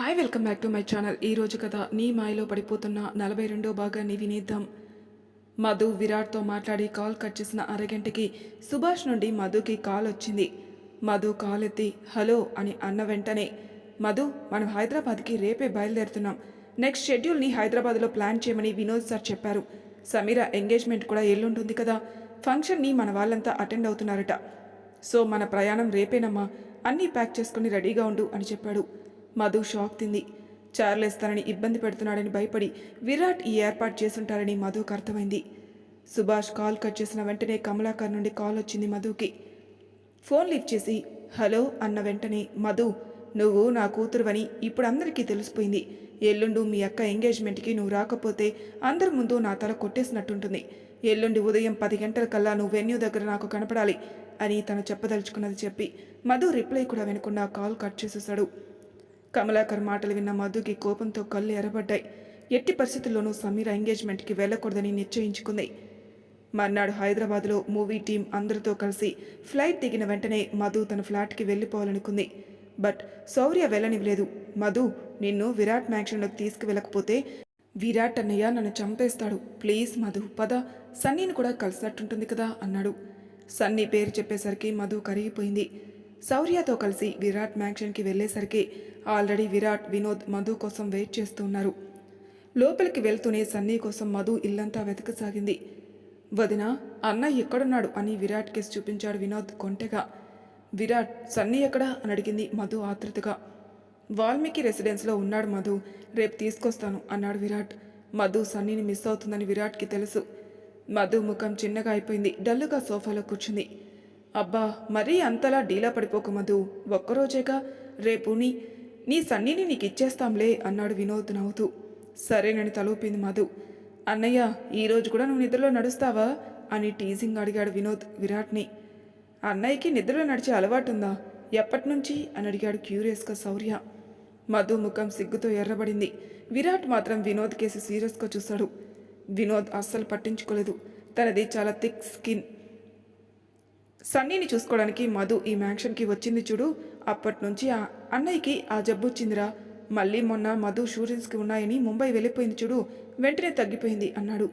Hi welcome back to my channel ఈ రోజు కథ నీ మాయలో పడిపోతున్న నలభై రెండో భాగాన్ని వినేద్దాం. మధు విరాట్తో మాట్లాడి కాల్ కట్ చేసిన అరగంటకి సుభాష్ నుండి మధుకి కాల్ వచ్చింది. మధు కాల్ ఎత్తి హలో అని అన్న వెంటనే మధు మనం హైదరాబాద్కి రేపే బయలుదేరుతున్నాం. నెక్స్ట్ షెడ్యూల్ని హైదరాబాద్లో ప్లాన్ చేయమని వినోద్ సార్ చెప్పారు. సమీర ఎంగేజ్మెంట్ కూడా ఎల్లుంటుంది కదా ఫంక్షన్ని మన వాళ్ళంతా అటెండ్ అవుతున్నారట. సో మన ప్రయాణం రేపేనమ్మా అన్నీ ప్యాక్ చేసుకుని రెడీగా ఉండు అని చెప్పాడు. మధు షాక్ తింది చార్లెస్ తనని ఇబ్బంది పెడుతున్నాడని భయపడి విరాట్ ఈ ఏర్పాటు చేసుంటారని మధుకు అర్థమైంది. సుభాష్ కాల్ కట్ చేసిన వెంటనే కమలాకర్ నుండి కాల్ వచ్చింది మధుకి. ఫోన్ లిఫ్ట్ చేసి హలో అన్న వెంటనే మధు నువ్వు నా కూతురువని ఇప్పుడు అందరికీ తెలిసిపోయింది. ఎల్లుండు మీ అక్క ఎంగేజ్మెంట్కి నువ్వు రాకపోతే అందరి ముందు నా తల కొట్టేసినట్టుంటుంది. ఎల్లుండి ఉదయం పది గంటల కల్లా నువ్వు వెన్యూ దగ్గర నాకు కనపడాలి అని తను చెప్పదలుచుకున్నది చెప్పి మధు రిప్లై కూడా వినకుండా కాల్ కట్ చేసేసాడు కమలాకర్ మాటలు విన్న మధుకి కోపంతో కళ్ళు ఎర్రబడ్డాయి. ఎట్టి పరిస్థితుల్లోనూ సమీర ఎంగేజ్మెంట్కి వెళ్ళకూడదని నిశ్చయించుకుంది. మర్నాడు హైదరాబాద్లో మూవీ టీం అందరితో కలిసి ఫ్లైట్ దిగిన వెంటనే మధు తన ఫ్లాట్కి వెళ్ళిపోవాలనుకుంది. బట్ శౌర్య వెళ్ళనివ్వలేదు. మధు నిన్ను విరాట్ మ్యాక్షన్లోకి తీసుకువెళ్ళకపోతే విరాట్ అన్నయ్య నన్ను చంపేస్తాడు. ప్లీజ్ మధు పద. సన్నీని కూడా కలిసినట్టుంటుంది కదా అన్నాడు. సన్నీ పేరు చెప్పేసరికి మధు కరిగిపోయింది. శౌర్యతో కలిసి విరాట్ మ్యాక్షన్కి వెళ్ళేసరికి ఆల్రెడీ విరాట్ వినోద్ మధు కోసం వెయిట్ చేస్తున్నారు. లోపలికి వెళ్తూనే సన్నీ కోసం మధు ఇల్లంతా వెతకసాగింది. వదిన అన్న ఎక్కడున్నాడు అని విరాట్ కేసు చూపించాడు వినోద్ కొంటెగా. విరాట్ సన్నీ ఎక్కడా? అని అడిగింది మధు ఆతృతగా వాల్మీకి రెసిడెన్స్లో ఉన్నాడు మధు రేపు తీసుకొస్తాను అన్నాడు విరాట్. మధు సన్నీని మిస్ అవుతుందని విరాట్కి తెలుసు. మధు ముఖం చిన్నగా అయిపోయింది డల్లుగా సోఫాలో కూర్చుంది. అబ్బా మరీ అంతలా డీలా పడిపోకు మధు. ఒక్కరోజేగా రేపు నీ నీ సన్నీని నీకు ఇచ్చేస్తాంలే అన్నాడు వినోద్ నవ్వుతూ. సరేనని తలూపింది మధు. అన్నయ్య ఈరోజు కూడా నువ్వు నిద్రలో నడుస్తావా? అని టీజింగ్ అడిగాడు వినోద్ విరాట్ని. అన్నయ్యకి నిద్రలో నడిచే అలవాటుందా? ఎప్పటి నుంచి అని అడిగాడు క్యూరియస్గా శౌర్య మధు ముఖం సిగ్గుతో ఎర్రబడింది. విరాట్ మాత్రం వినోద్ కేసి సీరియస్గా చూశాడు. వినోద్ అస్సలు పట్టించుకోలేదు. తనది చాలా థిక్ స్కిన్. సన్నీని చూసుకోవడానికి మధు ఈ మ్యాన్షన్కి వచ్చింది చూడు. అప్పటి నుంచి ఆ అన్నయ్యకి ఆ జబ్బు వచ్చిందిరా. మళ్ళీ మొన్న మధు షూటింగ్స్కి ఉన్నాయని ముంబై వెళ్ళిపోయింది చూడు. వెంటనే తగ్గిపోయింది అన్నాడు.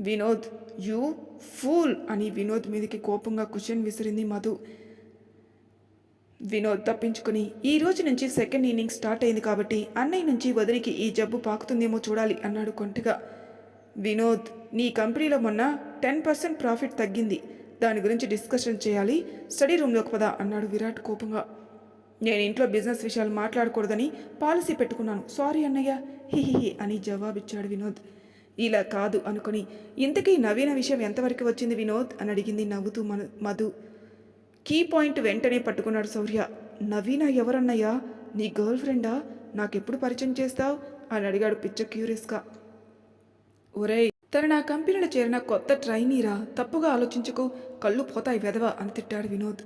వినోద్ యూ ఫూల్ అని వినోద్ మీదకి కోపంగా క్వశ్చన్ విసిరింది మధు. వినోద్ తప్పించుకుని ఈ రోజు నుంచి సెకండ్ ఇన్నింగ్ స్టార్ట్ అయింది కాబట్టి అన్నయ్య నుంచి వదిలికి ఈ జబ్బు పాకుతుందేమో చూడాలి అన్నాడు కొంటగా. వినోద్ నీ కంపెనీలో మొన్న టెన్ పర్సెంట్ ప్రాఫిట్ తగ్గింది. దాని గురించి డిస్కషన్ చేయాలి. స్టడీ రూమ్లోకి పదా అన్నాడు విరాట్ కోపంగా. నేను ఇంట్లో బిజినెస్ విషయాలు మాట్లాడకూడదని పాలసీ పెట్టుకున్నాను. సారీ అన్నయ్య. హిహిహి అని జవాబిచ్చాడు వినోద్. ఇలా కాదు అనుకుని ఇంతకీ నవీన విషయం ఎంతవరకు వచ్చింది వినోద్? అని అడిగింది నవ్వుతూ మను మధు. కీ పాయింట్ వెంటనే పట్టుకున్నాడు శౌర్య నవీన ఎవరన్నయ్యా? నీ గర్ల్ ఫ్రెండా? నాకెప్పుడు పరిచయం చేస్తావు? అని అడిగాడు పిచ్చ క్యూరియస్గా. ఒరేయ్ తను నా కంపెనీలో చేరిన కొత్త ట్రైనీరా? తప్పుగా ఆలోచించుకో. కళ్ళు పోతాయి వెదవ అని తిట్టాడు వినోద్.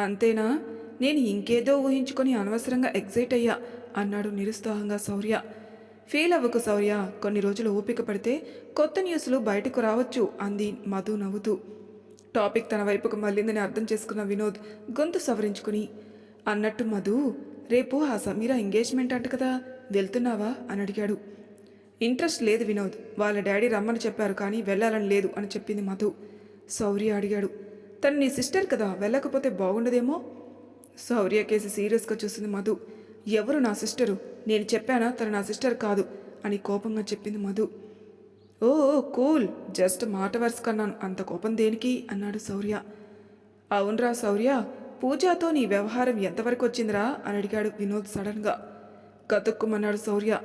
అంతేనా? నేను ఇంకేదో ఊహించుకొని అనవసరంగా ఎగ్జైట్ అయ్యా అన్నాడు నిరుత్సాహంగా శౌర్య. ఫీల్ అవ్వకు శౌర్య. కొన్ని రోజులు ఓపిక పడితే కొత్త న్యూస్లు బయటకు రావచ్చు అంది మధు నవ్వుతూ. టాపిక్ తన వైపుకు మళ్ళిందని అర్థం చేసుకున్న వినోద్ గొంతు సవరించుకుని అన్నట్టు మధు రేపు ఆ సమీరా ఎంగేజ్మెంట్ అంట కదా వెళ్తున్నావా? అని అడిగాడు. ఇంట్రెస్ట్ లేదు వినోద్. వాళ్ళ డాడీ రమ్మని చెప్పారు కానీ వెళ్ళాలని లేదు అని చెప్పింది మధు. శౌర్య అడిగాడు. తను నీ సిస్టర్ కదా వెళ్ళకపోతే బాగుండదేమో? శౌర్య కేసి సీరియస్గా చూసింది మధు. ఎవరు నా సిస్టరు? నేను చెప్పానా తను నా సిస్టర్ కాదు అని కోపంగా చెప్పింది మధు. ఓ కూల్. జస్ట్ మాట వరుస కన్నాను. అంత కోపం దేనికి? అన్నాడు శౌర్య అవునరా సౌర్య పూజాతో నీ వ్యవహారం ఎంతవరకు వచ్చిందిరా? అని అడిగాడు వినోద్ సడన్గా. కతుక్కుమన్నాడు శౌర్య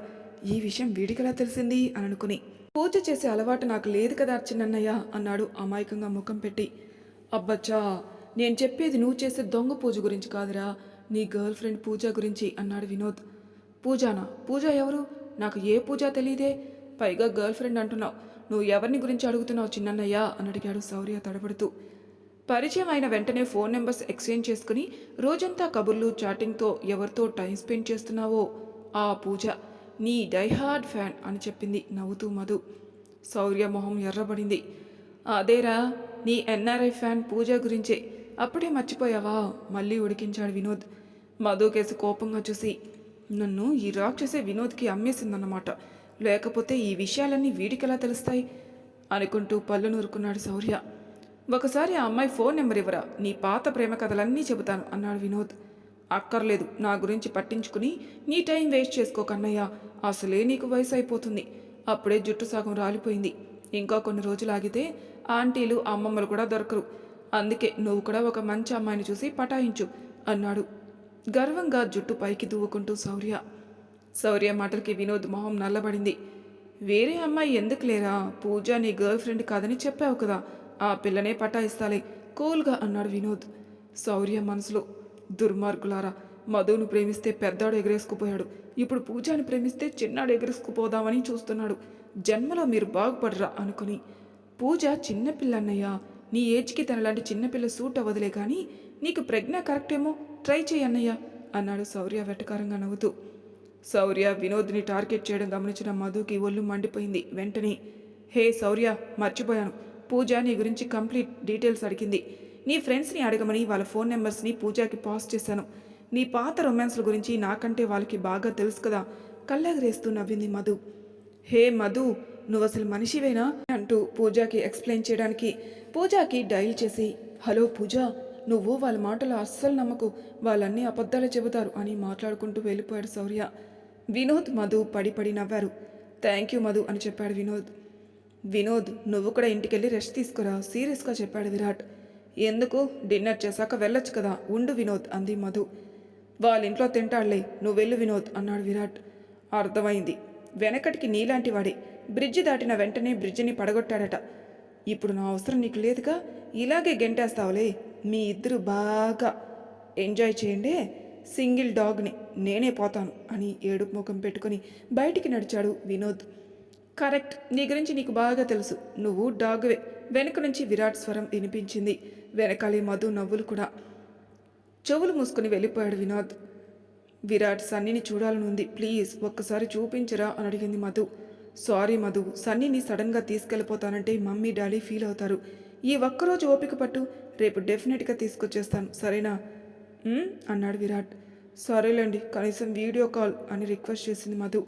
ఈ విషయం వీడికలా తెలిసింది? అని అనుకుని పూజ చేసే అలవాటు నాకు లేదు కదా చిన్నన్నయ్య అన్నాడు అమాయకంగా ముఖం పెట్టి. అబ్బచ్చా నేను చెప్పేది నువ్వు చేసే దొంగ పూజ గురించి కాదురా నీ గర్ల్ ఫ్రెండ్ పూజ గురించి అన్నాడు వినోద్. పూజానా? పూజ ఎవరు? నాకు ఏ పూజ తెలియదే పైగా గర్ల్ ఫ్రెండ్ అంటున్నావు. నువ్వు ఎవరిని గురించి అడుగుతున్నావు చిన్నన్నయ్య? అని అడిగాడు శౌర్య తడబడుతూ. పరిచయం అయిన వెంటనే ఫోన్ నెంబర్స్ ఎక్స్చేంజ్ చేసుకుని రోజంతా కబుర్లు చాటింగ్తో ఎవరితో టైం స్పెండ్ చేస్తున్నావో? ఆ పూజ. నీ డైహార్డ్ ఫ్యాన్ అని చెప్పింది నవ్వుతూ మధు. శౌర్య మొహం ఎర్రబడింది. అదేరా నీ ఎన్ఆర్ఐ ఫ్యాన్ పూజ గురించే. అప్పుడే మర్చిపోయావా? మళ్ళీ ఉడికించాడు వినోద్. మధు కేసు కోపంగా చూసి నన్ను ఈ రాక్షసే వినోద్కి అమ్మేసిందన్నమాట. లేకపోతే ఈ విషయాలన్నీ వీడికెలా తెలుస్తాయి? అనుకుంటూ పళ్ళు నూరుకున్నాడు శౌర్య. ఒకసారి ఆ అమ్మాయి ఫోన్ నెంబర్ ఇవ్వరా? నీ పాత ప్రేమ కథలన్నీ చెబుతాను అన్నాడు వినోద్. అక్కర్లేదు. నా గురించి పట్టించుకుని నీ టైం వేస్ట్ చేసుకోకన్నయ్య అసలే నీకు వయసు అయిపోతుంది అప్పుడే జుట్టు సగం రాలిపోయింది. ఇంకా కొన్ని రోజులు ఆగితే ఆంటీలు అమ్మమ్మలు కూడా దొరకరు. అందుకే నువ్వు కూడా ఒక మంచి అమ్మాయిని చూసి పటాయించు అన్నాడు. గర్వంగా జుట్టు పైకి దువ్వుకుంటూ శౌర్య. శౌర్య మాటలకి వినోద్ మొహం నల్లబడింది. వేరే అమ్మాయి ఎందుకు లేరా? పూజ నీ గర్ల్ ఫ్రెండ్ కాదని చెప్పావు కదా. ఆ పిల్లనే పటాయిస్తాలే. కూల్గా అన్నాడు వినోద్. శౌర్య మనసులో దుర్మార్గులారా మధువును ప్రేమిస్తే పెద్దాడు ఎగరేసుకుపోయాడు. ఇప్పుడు పూజాని ప్రేమిస్తే చిన్నాడు ఎగరేసుకుపోదామని చూస్తున్నాడు. జన్మలో మీరు బాగుపడరా అనుకుని పూజ చిన్నపిల్లన్నయ్యా నీ ఏజ్కి తనలాంటి చిన్నపిల్ల సూట్ అవ్వదులే కానీ నీకు ప్రజ్ఞ కరెక్టేమో ట్రై చేయన్నయ్యా అన్నాడు శౌర్య వెటకారంగా నవ్వుతూ. శౌర్య వినోద్ని టార్గెట్ చేయడం గమనించిన మధుకి ఒళ్ళు మండిపోయింది. వెంటనే హే శౌర్య మర్చిపోయాను. పూజ నీ గురించి కంప్లీట్ డీటెయిల్స్ అడిగింది. నీ ఫ్రెండ్స్ని అడగమని వాళ్ళ ఫోన్ నెంబర్స్ని పూజాకి పాస్ చేశాను. నీ పాత రొమాన్స్ల గురించి నాకంటే వాళ్ళకి బాగా తెలుసు కదా. కళ్ళెగరేస్తూ నవ్వింది మధు. హే మధు నువ్వు అసలు మనిషివేనా? అంటూ పూజాకి ఎక్స్ప్లెయిన్ చేయడానికి పూజాకి డైల్ చేసి హలో పూజ నువ్వు వాళ్ళ మాటలు అస్సలు నమ్మకు. వాళ్ళన్నీ అబద్ధాలు చెబుతారు అని మాట్లాడుకుంటూ వెళ్ళిపోయాడు శౌర్య. వినోద్ మధు పడి పడి నవ్వారు. థ్యాంక్ యూ మధు అని చెప్పాడు వినోద్. వినోద్ నువ్వు కూడా ఇంటికెళ్ళి రెస్ట్ తీసుకురా. సీరియస్గా చెప్పాడు విరాట్. ఎందుకు? డిన్నర్ చేశాక వెళ్ళొచ్చు కదా. ఉండు వినోద్ అంది మధు. వాళ్ళ ఇంట్లో తింటాడులే నువ్వు వెళ్ళు వినోద్ అన్నాడు విరాట్. అర్థమైంది. వెనకటికి నీలాంటి వాడే బ్రిడ్జి దాటిన వెంటనే బ్రిడ్జిని పడగొట్టాడట. ఇప్పుడు నా అవసరం నీకు లేదుగా? ఇలాగే గెంటేస్తావులే. మీ ఇద్దరు బాగా ఎంజాయ్ చేయండి సింగిల్ డాగ్ని. నేనే పోతాను అని ఏడుపు ముఖం పెట్టుకుని బయటికి నడిచాడు వినోద్. కరెక్ట్. నీ గురించి నీకు బాగా తెలుసు. నువ్వు డాగ్వే. వెనక నుంచి విరాట్ స్వరం వినిపించింది. వెనకాలే మధు నవ్వులు కూడా. చెవులు మూసుకుని వెళ్ళిపోయాడు వినోద్. విరాట్ సన్నీని చూడాలనుంది. ప్లీజ్ ఒక్కసారి చూపించరా అని అడిగింది మధు. సారీ మధు సన్నీని సడన్గా తీసుకెళ్ళిపోతానంటే మమ్మీ డాడీ ఫీల్ అవుతారు. ఈ ఒక్కరోజు ఓపిక పట్టు రేపు డెఫినెట్గా తీసుకొచ్చేస్తాను. సరేనా? అన్నాడు విరాట్. సరేలేండి కనీసం వీడియో కాల్ అని రిక్వెస్ట్ చేసింది మధు.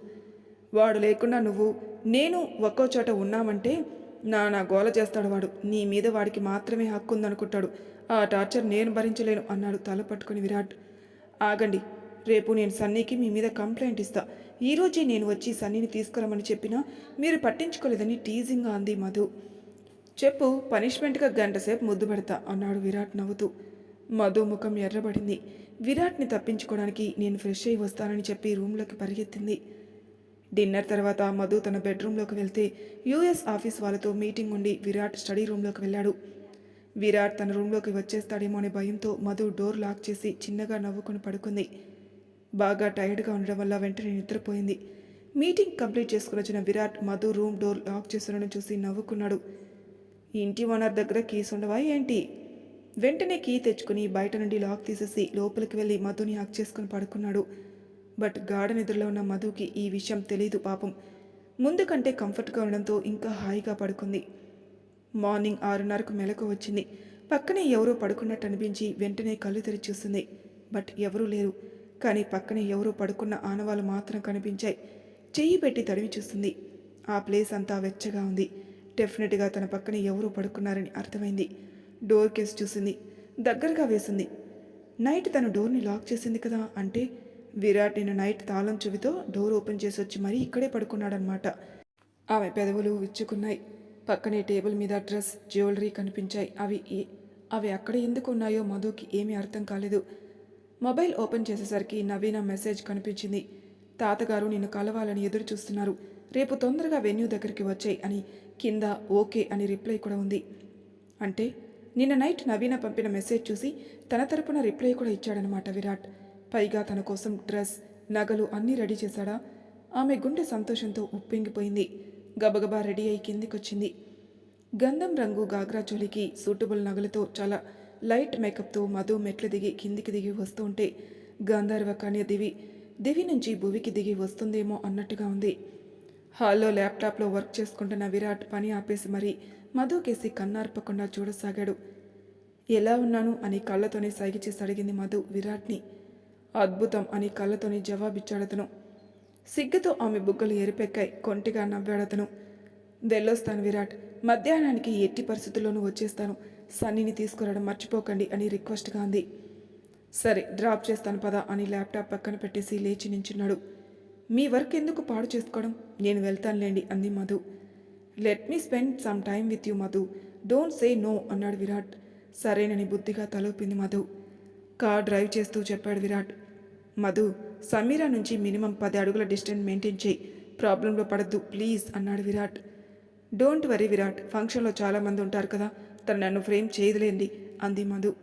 వాడు లేకుండా నువ్వు నేను ఒక్కో చోట ఉన్నామంటే నా నా గోల చేస్తాడు వాడు. నీ మీద వాడికి మాత్రమే హక్కు ఉందనుకుంటాడు ఆ టార్చర్ నేను భరించలేను అన్నాడు తల పట్టుకుని విరాట్. ఆగండి. రేపు నేను సన్నీకి మీ మీద కంప్లైంట్ ఇస్తా. ఈరోజే నేను వచ్చి సన్నీని తీసుకురమ్మని చెప్పినా మీరు పట్టించుకోలేదని టీజింగ్గా అంది మధు. చెప్పు పనిష్మెంట్గా గంట సేపు ముద్దు పెడతా అన్నాడు విరాట్ నవ్వుతూ. మధు ముఖం ఎర్రబడింది. విరాట్ని తప్పించుకోవడానికి నేను ఫ్రెష్ అయి వస్తానని చెప్పి రూమ్లోకి పరిగెత్తింది. డిన్నర్ తర్వాత మధు తన బెడ్రూమ్లోకి వెళ్తే యూఎస్ ఆఫీస్ వాళ్ళతో మీటింగ్ ఉండి విరాట్ స్టడీ రూమ్లోకి వెళ్ళాడు. విరాట్ తన రూమ్లోకి వచ్చేస్తాడేమో అనే భయంతో మధు డోర్ లాక్ చేసి చిన్నగా నవ్వుకొని పడుకుంది. బాగా టైర్డ్గా ఉండడం వల్ల వెంటనే నిద్రపోయింది. మీటింగ్ కంప్లీట్ చేసుకుని వచ్చిన Virat Madhu room door lock చేస్తుండడం చూసి నవ్వుకున్నాడు. ఇంటి ఓనర్ దగ్గర కీస్ ఉండవా ఏంటి? వెంటనే కీ తెచ్చుకుని బయట నుండి లాక్ తీసేసి లోపలికి వెళ్ళి మధుని హక్ చేసుకుని పడుకున్నాడు. బట్ గాఢ నిద్రలో ఉన్న మధుకి ఈ విషయం తెలీదు పాపం. ముందు కంటే కంఫర్ట్గా ఉండడంతో ఇంకా హాయిగా పడుకుంది. మార్నింగ్ ఆరున్నరకు మెలకు వచ్చింది. పక్కనే ఎవరో పడుకున్నట్టు అనిపించి వెంటనే కళ్ళు తెరిచి చూస్తుంది బట్ ఎవరూ లేరు. కానీ పక్కనే ఎవరో పడుకున్న ఆనవాళ్ళు మాత్రం కనిపించాయి. చెయ్యి పెట్టి తడివి చూస్తుంది ఆ ప్లేస్ అంతా వెచ్చగా ఉంది. డెఫినెట్గా తన పక్కన ఎవరో పడుకున్నారని అర్థమైంది. డోర్ కేసు చూసింది. దగ్గరగా వేసింది. నైట్ తను డోర్ని లాక్ చేసింది కదా అంటే విరాట్ నిన్న నైట్ తాళం చెవితో డోర్ ఓపెన్ చేసి వచ్చి మరీ ఇక్కడే పడుకున్నాడనమాట ఆమె పెదవులు విచ్చుకున్నాయి. పక్కనే టేబుల్ మీద డ్రెస్ జ్యువెలరీ కనిపించాయి. అవి ఏ- అవి అక్కడ ఎందుకు ఉన్నాయో మధుకి ఏమీ అర్థం కాలేదు. మొబైల్ ఓపెన్ చేసేసరికి నవీన మెసేజ్ కనిపించింది. తాతగారు నిన్ను కలవాలని ఎదురు చూస్తున్నారు. రేపు తొందరగా వెన్యూ దగ్గరికి వచ్చాయి అని కింద ఓకే అని రిప్లై కూడా ఉంది. అంటే నిన్న నైట్ నవీన పంపిన మెసేజ్ చూసి తన తరపున రిప్లై కూడా ఇచ్చాడనమాట విరాట్. పైగా తన కోసం డ్రెస్ నగలు అన్నీ రెడీ చేశాడా? ఆమె గుండె సంతోషంతో ఉప్పింగిపోయింది. గబగబా రెడీ అయి కిందికొచ్చింది. గంధం రంగు గాగ్రా చోలికి సూటబుల్ నగలతో చాలా లైట్ మేకప్తో మధు మెట్లు దిగి కిందికి దిగి వస్తుంటే ఉంటే గాంధర్వ కన్య దివి దివి నుంచి భువికి దిగి వస్తుందేమో అన్నట్టుగా ఉంది. హాల్లో ల్యాప్టాప్లో వర్క్ చేసుకుంటున్న విరాట్ పని ఆపేసి మరీ మధుకేసి కన్నార్పకుండా చూడసాగాడు. ఎలా ఉన్నాను? అని కళ్ళతోనే సైగ చేసి అడిగింది మధు విరాట్ని. అద్భుతం అని కళ్ళతోని జవాబిచ్చాడతను. సిగ్గుతో ఆమె బుగ్గలు ఎరిపెక్కాయి కొంటిగా నవ్వాడతను. వెళ్ళొస్తాను విరాట్ మధ్యాహ్నానికి ఎట్టి పరిస్థితుల్లోనూ వచ్చేస్తాను. సన్నీని తీసుకురావడం మర్చిపోకండి అని రిక్వెస్ట్గా అంది. సరే డ్రాప్ చేస్తాను పదా అని ల్యాప్టాప్ పక్కన పెట్టేసి లేచి నించున్నాడు. మీ వర్క్ ఎందుకు పాడు చేసుకోవడం? నేను వెళ్తానులేండి అంది Madhu. Let me spend some time with you Madhu. Don't say no అన్నాడు విరాట్. సరేనని బుద్ధిగా తలూపింది మధు. కార్ డ్రైవ్ చేస్తూ చెప్పాడు విరాట్. మధు సమీరా నుంచి మినిమం పది అడుగుల డిస్టెన్స్ మెయింటైన్ చేయి. ప్రాబ్లంలో పడద్దు ప్లీజ్ అన్నాడు విరాట్. డోంట్ వరీ విరాట్ ఫంక్షన్లో చాలామంది ఉంటారు కదా తను నన్ను ఫ్రేమ్ చేయదులేండి అంది మధు.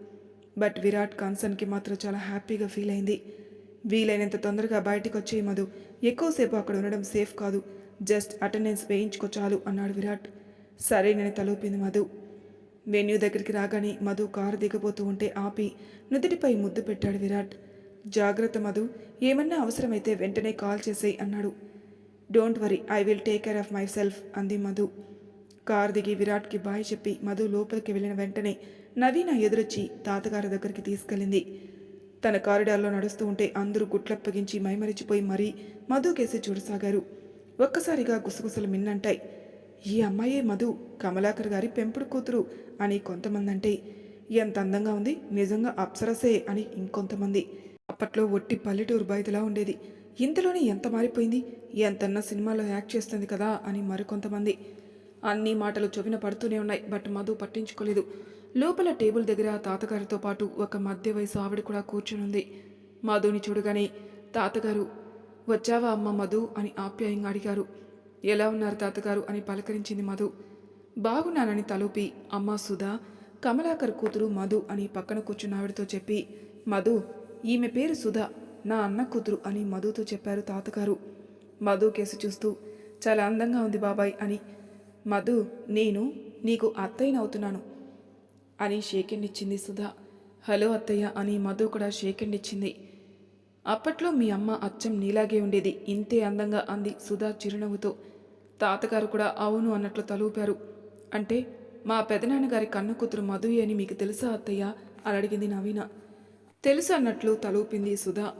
బట్ విరాట్ కాన్సన్కి మాత్రం చాలా హ్యాపీగా ఫీల్ అయింది. వీలైనంత తొందరగా బయటికి వచ్చే మధు. ఎక్కువసేపు అక్కడ ఉండడం సేఫ్ కాదు. జస్ట్ అటెండెన్స్ వేయించుకో చాలు అన్నాడు విరాట్. సరే నేను తలూపింది మధు. వెన్యూ దగ్గరికి రాగానే మధు కారు దిగబోతూ ఉంటే ఆపి నుదుటిపై ముద్దు పెట్టాడు విరాట్. జాగ్రత్త మధు ఏమన్నా అవసరమైతే వెంటనే కాల్ చేసేయి అన్నాడు. Don't worry I will take care of myself అంది మధు. కార్ దిగి విరాట్కి బాయ్ చెప్పి మధు లోపలికి వెళ్ళిన వెంటనే నవీన ఎదురొచ్చి తాతగారి దగ్గరికి తీసుకెళ్ళింది. తన కారిడార్లో నడుస్తూ ఉంటే అందరూ గుట్లప్పగించి మైమరిచిపోయి మరీ మధు కేసి చూడసాగారు. ఒక్కసారిగా గుసగుసలు మిన్నంటాయి. ఈ అమ్మాయే మధు కమలాకర్ గారి పెంపుడు కూతురు అని కొంతమంది అంటే ఎంత అందంగా ఉంది నిజంగా అప్సరసే అని ఇంకొంతమంది. అప్పట్లో ఒట్టి పల్లెటూరు బయటలా ఉండేది. ఇంతలోనే ఎంత మారిపోయింది? ఎంతన్నా సినిమాలో యాక్ట్ చేస్తుంది కదా అని మరికొంతమంది. అన్ని మాటలు చొవిన పడుతూనే ఉన్నాయి బట్ మధు పట్టించుకోలేదు. లోపల టేబుల్ దగ్గర తాతగారితో పాటు ఒక మధ్య వయసు ఆవిడ కూడా కూర్చునుంది. మధుని చూడగానే తాతగారు వచ్చావా అమ్మ మధు? అని ఆప్యాయంగా అడిగారు. ఎలా ఉన్నారు తాతగారు? అని పలకరించింది మధు. బాగున్నానని తలూపి అమ్మ సుధా కమలాకర్ కూతురు మధు అని పక్కన కూర్చున్న ఆవిడతో చెప్పి మధు ఈమె పేరు సుధా నా అన్న కూతురు అని మధుతో చెప్పారు తాతగారు. మధు కేసు చూస్తూ చాలా అందంగా ఉంది బాబాయ్ అని. మధు నేను నీకు అత్తయ్యనవుతున్నాను అని షేకెండ్ ఇచ్చింది సుధా. హలో అత్తయ్య అని మధు కూడా షేకెండ్ ఇచ్చింది అప్పట్లో మీ అమ్మ అచ్చం నీలాగే ఉండేది ఇంతే అందంగా అంది సుధా చిరునవ్వుతో. తాతగారు కూడా అవును అన్నట్లు తలూపారు. అంటే మా పెదనాన్నగారి కన్ను కూతురు మధు అని మీకు తెలుసా అత్తయ్య? అని అడిగింది నవీన. తెలుసు అన్నట్లు తలూపింది సుధా.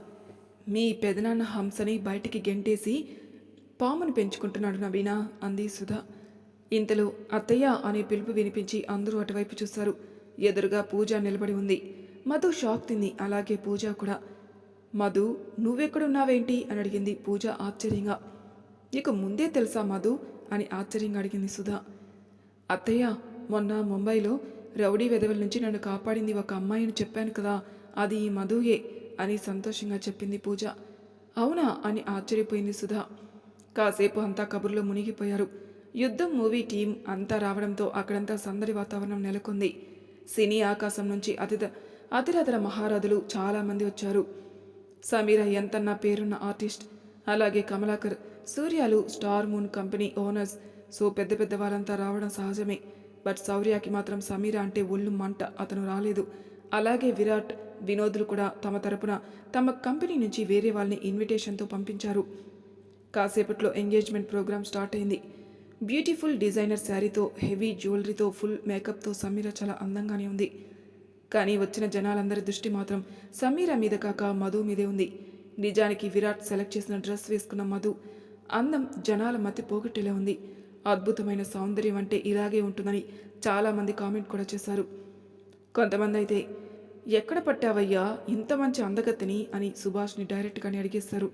మీ పెదనాన్న హంసని బయటికి గెంటేసి పామును పెంచుకుంటున్నాడు నవీన అంది సుధా. ఇంతలో అత్తయ్య అనే పిలుపు వినిపించి అందరూ అటువైపు చూశారు. ఎదురుగా పూజ నిలబడి ఉంది. మధు షాక్ తింది. అలాగే పూజ కూడా. మధు నువ్వెక్కడున్నావేంటి? అని అడిగింది పూజ ఆశ్చర్యంగా. నీకు ముందే తెలుసా మధు? అని ఆశ్చర్యంగా అడిగింది సుధా. అత్తయ్య మొన్న ముంబైలో రౌడీ వెదవల నుంచి నన్ను కాపాడింది ఒక అమ్మాయిని చెప్పాను కదా. అది ఈ మధుయే అని సంతోషంగా చెప్పింది పూజ. అవునా అని ఆశ్చర్యపోయింది సుధా. కాసేపు అంతా కబుర్లో మునిగిపోయారు. యుద్ధం మూవీ టీం అంతా రావడంతో అక్కడంతా సందడి వాతావరణం నెలకొంది. సినీ ఆకాశం నుంచి అతిథ అతిరథల మహారాధులు చాలామంది వచ్చారు. సమీర ఎంతన్నా పేరున్న ఆర్టిస్ట్ అలాగే Kamalakar సూర్యాలు star moon company owners so పెద్ద పెద్ద వాళ్ళంతా రావడం సహజమే. బట్ సౌర్యకి మాత్రం సమీర అంటే ఒళ్ళు మంట అతను రాలేదు. అలాగే విరాట్ వినోదులు కూడా తమ తరపున తమ కంపెనీ నుంచి వేరే వాళ్ళని ఇన్విటేషన్తో పంపించారు. కాసేపట్లో ఎంగేజ్మెంట్ ప్రోగ్రామ్ స్టార్ట్ అయింది. బ్యూటిఫుల్ డిజైనర్ శారీతో హెవీ జ్యువెలరీతో ఫుల్ మేకప్తో సమీర చాలా అందంగానే ఉంది. కానీ వచ్చిన జనాలందరి దృష్టి మాత్రం సమీర మీద కాక మధు మీదే ఉంది. నిజానికి విరాట్ సెలెక్ట్ చేసిన డ్రెస్ వేసుకున్న మధు అందం జనాల మతి పోగొట్టేలా ఉంది. అద్భుతమైన సౌందర్యం అంటే ఇలాగే ఉంటుందని చాలామంది కామెంట్ కూడా చేశారు. కొంతమంది అయితే ఎక్కడ పట్టావయ్యా ఇంత మంచి అందగతిని అని సుభాష్ని డైరెక్ట్గానే అడిగేశారు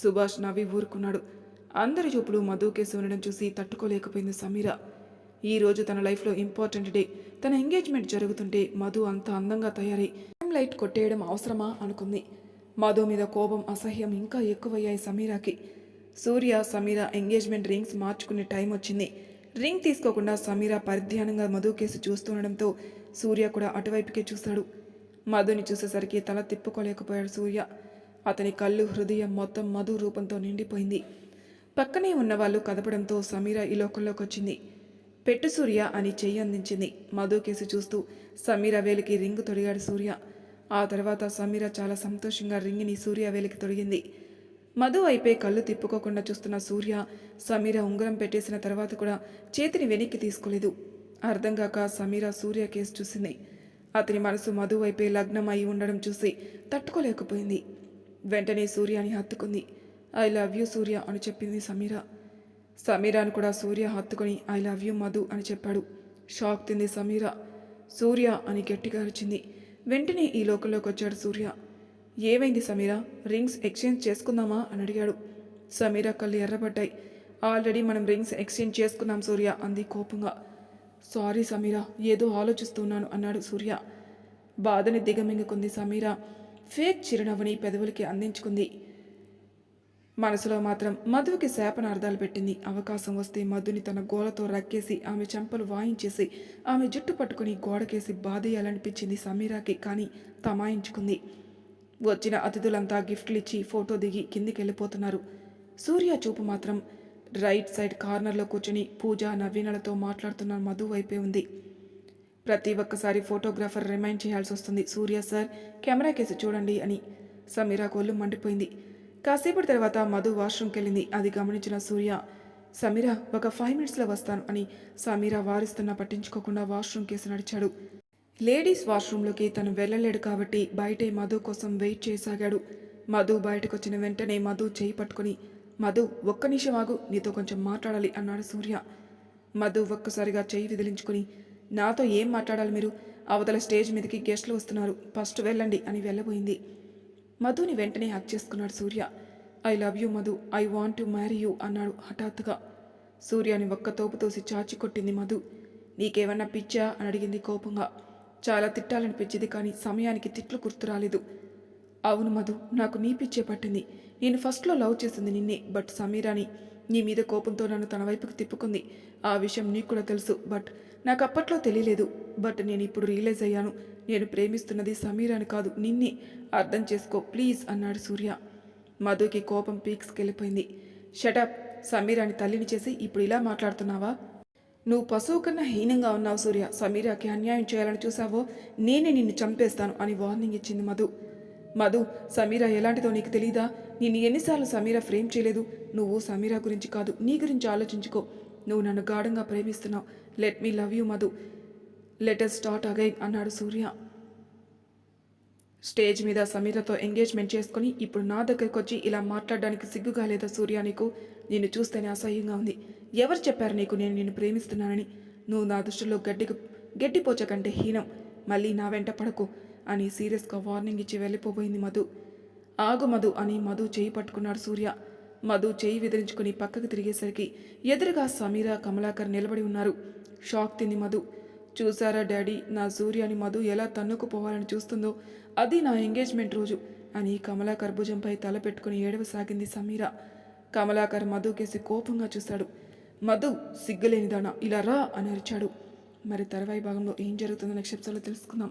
సుభాష్ నవ్వి ఊరుకున్నాడు. అందరి చూపులు మధుకేసి ఉండడం చూసి తట్టుకోలేకపోయింది సమీర. ఈ రోజు తన లైఫ్లో ఇంపార్టెంట్ డే. తన ఎంగేజ్మెంట్ జరుగుతుంటే మధు అంత అందంగా తయారై లైట్ కొట్టేయడం అవసరమా అనుకుంది. మధు మీద కోపం అసహ్యం ఇంకా ఎక్కువయ్యాయి సమీరాకి. సూర్య సమీర ఎంగేజ్మెంట్ రింగ్స్ మార్చుకునే టైం వచ్చింది. రింగ్ తీసుకోకుండా సమీర పరిధ్యానంగా మధు కేసు చూస్తుండడంతో సూర్య కూడా అటువైపుకే చూశాడు. మధుని చూసేసరికి తల తిప్పుకోలేకపోయాడు సూర్య. అతని కళ్ళు హృదయం మొత్తం మధు రూపంతో నిండిపోయింది. పక్కనే ఉన్నవాళ్ళు కదపడంతో సమీర ఈ లోకంలోకి వచ్చింది పెట్టు సూర్య అని చెయ్యి అందించింది. మధు కేసి చూస్తూ సమీర వేలికి రింగ్ తొడిగాడు సూర్య. ఆ తర్వాత సమీర చాలా సంతోషంగా రింగిని సూర్య వేలికి తొడిగింది. మధు అయిపే కళ్ళు తిప్పుకోకుండా చూస్తున్న సూర్య సమీర ఉంగరం పెట్టేసిన తర్వాత కూడా చేతిని వెనక్కి తీసుకోలేదు. అర్థం కాక సమీర సూర్య కేసు చూసింది. అతని మనసు మధు వైపే లగ్నం అయి ఉండడం చూసి తట్టుకోలేకపోయింది. వెంటనే సూర్యాని హత్తుకుంది. ఐ లవ్ యూ సూర్య అని చెప్పింది సమీర. సమీరాను కూడా సూర్య హత్తుకొని ఐ లవ్ యూ మధు అని చెప్పాడు. షాక్ తింది సమీర. సూర్య అని గట్టిగా అరిచింది. వెంటనే ఈ లోకంలోకి వచ్చాడు సూర్య. ఏమైంది సమీర? రింగ్స్ ఎక్స్చేంజ్ చేసుకుందామా? అని అడిగాడు. సమీర కళ్ళు ఎర్రబడ్డాయి. ఆల్రెడీ మనం రింగ్స్ ఎక్స్చేంజ్ చేసుకున్నాం సూర్య అంది కోపంగా. సారీ సమీరా ఏదో ఆలోచిస్తున్నాను అన్నాడు సూర్య. బాధని దిగమింగుకుంది సమీరా. ఫేక్ చిరునవ్వుని పెదవులకి అందించుకుంది. మనసులో మాత్రం మధుకి శాపనార్థాలు పెట్టింది. అవకాశం వస్తే మధుని తన గోలతో రక్కేసి ఆమె చెంపలు వాయించేసి ఆమె జుట్టు పట్టుకుని గోడకేసి బాధేయాలనిపించింది సమీరాకి కానీ తమాయించుకుంది. వచ్చిన అతిథులంతా గిఫ్ట్లు ఇచ్చి ఫోటో దిగి కిందికి వెళ్ళిపోతున్నారు సూర్య చూపు మాత్రం రైట్ సైడ్ కార్నర్లో కూర్చుని పూజ నవీనలతో మాట్లాడుతున్న మధు వైపే ఉంది. ప్రతి ఒక్కసారి ఫోటోగ్రాఫర్ రిమైండ్ చేయాల్సి వస్తుంది. సూర్య సార్ కెమెరా కేసి చూడండి అని సమీరా కొల్లు మండిపోయింది. కాసేపటి తర్వాత మధు వాష్రూమ్కి వెళ్ళింది. అది గమనించిన సూర్య సమీర ఒక ఫైవ్ మినిట్స్లో వస్తాను అని సమీర వారిస్తున్నా పట్టించుకోకుండా వాష్రూమ్ కేసు నడిచాడు. లేడీస్ వాష్రూమ్లోకి తను వెళ్ళలేడు కాబట్టి బయటే మధు కోసం వెయిట్ చేయసాగాడు. మధు బయటకు వచ్చిన వెంటనే మధు చేయి పట్టుకుని మధు ఒక్క నిమిషం ఆగు నీతో కొంచెం మాట్లాడాలి అన్నాడు సూర్య. మధు ఒక్కసారిగా చేయి విదిలించుకుని నాతో ఏం మాట్లాడాలి మీరు? అవతల స్టేజ్ మీదకి గెస్ట్లు వస్తున్నారు ఫస్ట్ వెళ్ళండి అని వెళ్ళబోయింది. మధుని వెంటనే హక్ చేసుకున్నాడు Surya. I love you Madhu I want to marry you అన్నాడు హఠాత్తుగా. సూర్యని ఒక్క తోపు తోసి చాచి కొట్టింది మధు. నీకేమన్నా పిచ్చా? అని అడిగింది కోపంగా. చాలా తిట్టాలనిపించింది కానీ సమయానికి తిట్లు గుర్తు రాలేదు. అవును మధు నాకు నీ పిచ్చే పట్టింది. నేను ఫస్ట్లో లవ్ చేసింది నిన్నే బట్ సమీరాని నీ మీద కోపంతో నన్ను తన వైపుకి తిప్పుకుంది. ఆ విషయం నీకు కూడా తెలుసు బట్ నాకు అప్పట్లో తెలియలేదు. బట్ నేను ఇప్పుడు రియలైజ్ అయ్యాను. నేను ప్రేమిస్తున్నది సమీరాని కాదు నిన్నే. అర్థం చేసుకో ప్లీజ్ అన్నాడు సూర్య. మధుకి కోపం పీక్స్కి వెళ్ళిపోయింది. షటప్ సమీరాని తల్లిని చేసి ఇప్పుడు ఇలా మాట్లాడుతున్నావా? నువ్వు పశువు కన్నా హీనంగా ఉన్నావు సూర్య. సమీరాకి అన్యాయం చేయాలని చూసావో? నేనే నిన్ను చంపేస్తాను అని వార్నింగ్ ఇచ్చింది మధు. మధు సమీరా ఎలాంటిదో నీకు తెలీదా? నిన్ను ఎన్నిసార్లు సమీరా ఫ్రేమ్ చేయలేదు? నువ్వు సమీరా గురించి కాదు నీ గురించి ఆలోచించుకో. నువ్వు నన్ను గాఢంగా ప్రేమిస్తున్నావు. Let me love you Madhu. Let us start again అన్నాడు సూర్య. స్టేజ్ మీద సమీరతో ఎంగేజ్మెంట్ చేసుకుని ఇప్పుడు నా దగ్గరకు వచ్చి ఇలా మాట్లాడడానికి సిగ్గుగా లేదా సూర్య నీకు? నిన్ను చూస్తేనే అసహ్యంగా ఉంది. ఎవరు చెప్పారు నీకు నేను నిన్ను ప్రేమిస్తున్నానని? నువ్వు నా దృష్టిలో గడ్డికి గడ్డిపోచకంటే హీనం. మళ్ళీ నా వెంట పడకు. అని సీరియస్గా వార్నింగ్ ఇచ్చి వెళ్ళిపోబోయింది మధు. ఆగు మధు అని మధు చేయి పట్టుకున్నాడు సూర్య. మధు చేయి విదిరించుకుని పక్కకు తిరిగేసరికి ఎదురుగా సమీర కమలాకర్ నిలబడి ఉన్నారు. షాక్ తింది మధు. చూసారా డాడీ నా సూర్యని మధు ఎలా తన్నుకుపోవాలని చూస్తుందో? అది నా ఎంగేజ్మెంట్ రోజు అని కమలాకర్ భుజంపై తల పెట్టుకుని ఏడవసాగింది సమీర. కమలాకర్ మధుకేసి కోపంగా చూశాడు. మధు సిగ్గులేనిదానా? ఇలా రా అని అరిచాడు. మరి తర్వాయి భాగంలో ఏం జరుగుతుందో నెక్స్ట్ ఎపిసోడ్లో తెలుసుకుందాం.